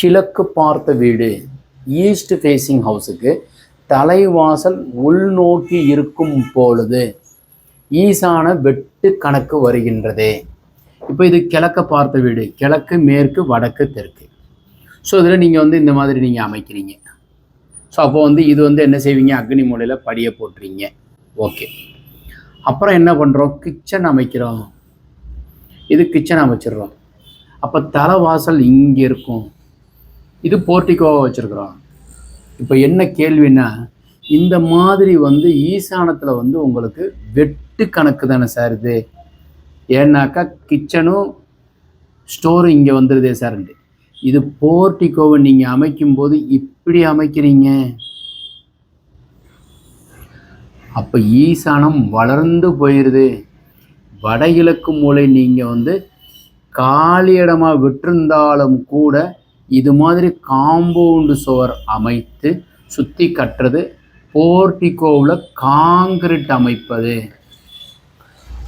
கிழக்கு பார்த்த வீடு ஈஸ்ட் ஃபேஸிங் ஹவுஸுக்கு தலைவாசல் உள்நோக்கி இருக்கும் பொழுது ஈசான வெட்டு கணக்கு வருகின்றது. இப்போ இது கிழக்க பார்த்த வீடு கிழக்கு மேற்கு வடக்கு தெற்கு. ஸோ இதில் நீங்கள் வந்து இந்த மாதிரி நீங்கள் அமைக்கிறீங்க. ஸோ அப்போ வந்து இது வந்து என்ன செய்வீங்க? அக்னி மூலையில் படியை போட்டுறீங்க. ஓகே அப்புறம் என்ன பண்ணுறோம் கிச்சன் அமைக்கிறோம். இது கிச்சன் அமைச்சிடுறோம். அப்போ தலைவாசல் இங்கே இருக்கும். இது போர்ட்டிகோவை வச்சுருக்குறோம். இப்போ என்ன கேள்வின்னா இந்த மாதிரி வந்து ஈசானத்தில் வந்து உங்களுக்கு வெட்டு கணக்கு தானே சார் இது? ஏன்னாக்கா கிச்சனும் ஸ்டோரும் இங்கே வந்துடுதே சார் இது போர்ட்டிகோவை நீங்கள் அமைக்கும்போது இப்படி அமைக்கிறீங்க? அப்போ ஈசானம் வளர்ந்து போயிடுது வடகிழக்கு மூலை நீங்கள் வந்து காலி இடமாக விட்டிருந்தாலும் கூட இது மாதிரி காம்பவுண்டு சுவர் அமைத்து சுற்றி கட்டுறது போர்டிகோவில் காங்கிரீட் அமைப்பது.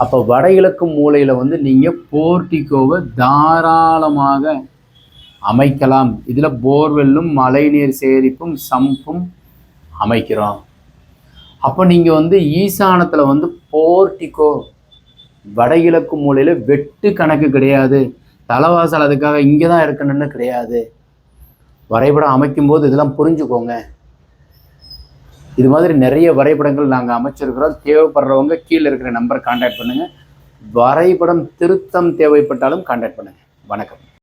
அப்போ வடகிழக்கு மூலையில் வந்து நீங்கள் போர்ட்டிகோவை தாராளமாக அமைக்கலாம். இதில் போர்வெல்லும் மழைநீர் சேரிப்பும் சம்பும் அமைக்கிறோம். அப்போ நீங்கள் வந்து ஈசானத்தில் வந்து போர்டிகோ வடகிழக்கு மூலையில் வெட்டு கணக்கு கிடையாது. தலைவாசல் அதுக்காக இங்கே தான் இருக்கணும்னு கிடையாது. வரைபடம் அமைக்கும்போது இதெல்லாம் புரிஞ்சுக்கோங்க. இது மாதிரி நிறைய வரைபடங்கள் நாங்கள் அமைச்சிருக்கிறோம். தேவைப்படுறவங்க கீழே இருக்கிற நம்பர் காண்டாக்ட் பண்ணுங்கள் வரைபடம் திருத்தம் தேவைப்பட்டாலும் காண்டாக்ட் பண்ணுங்கள் வணக்கம்.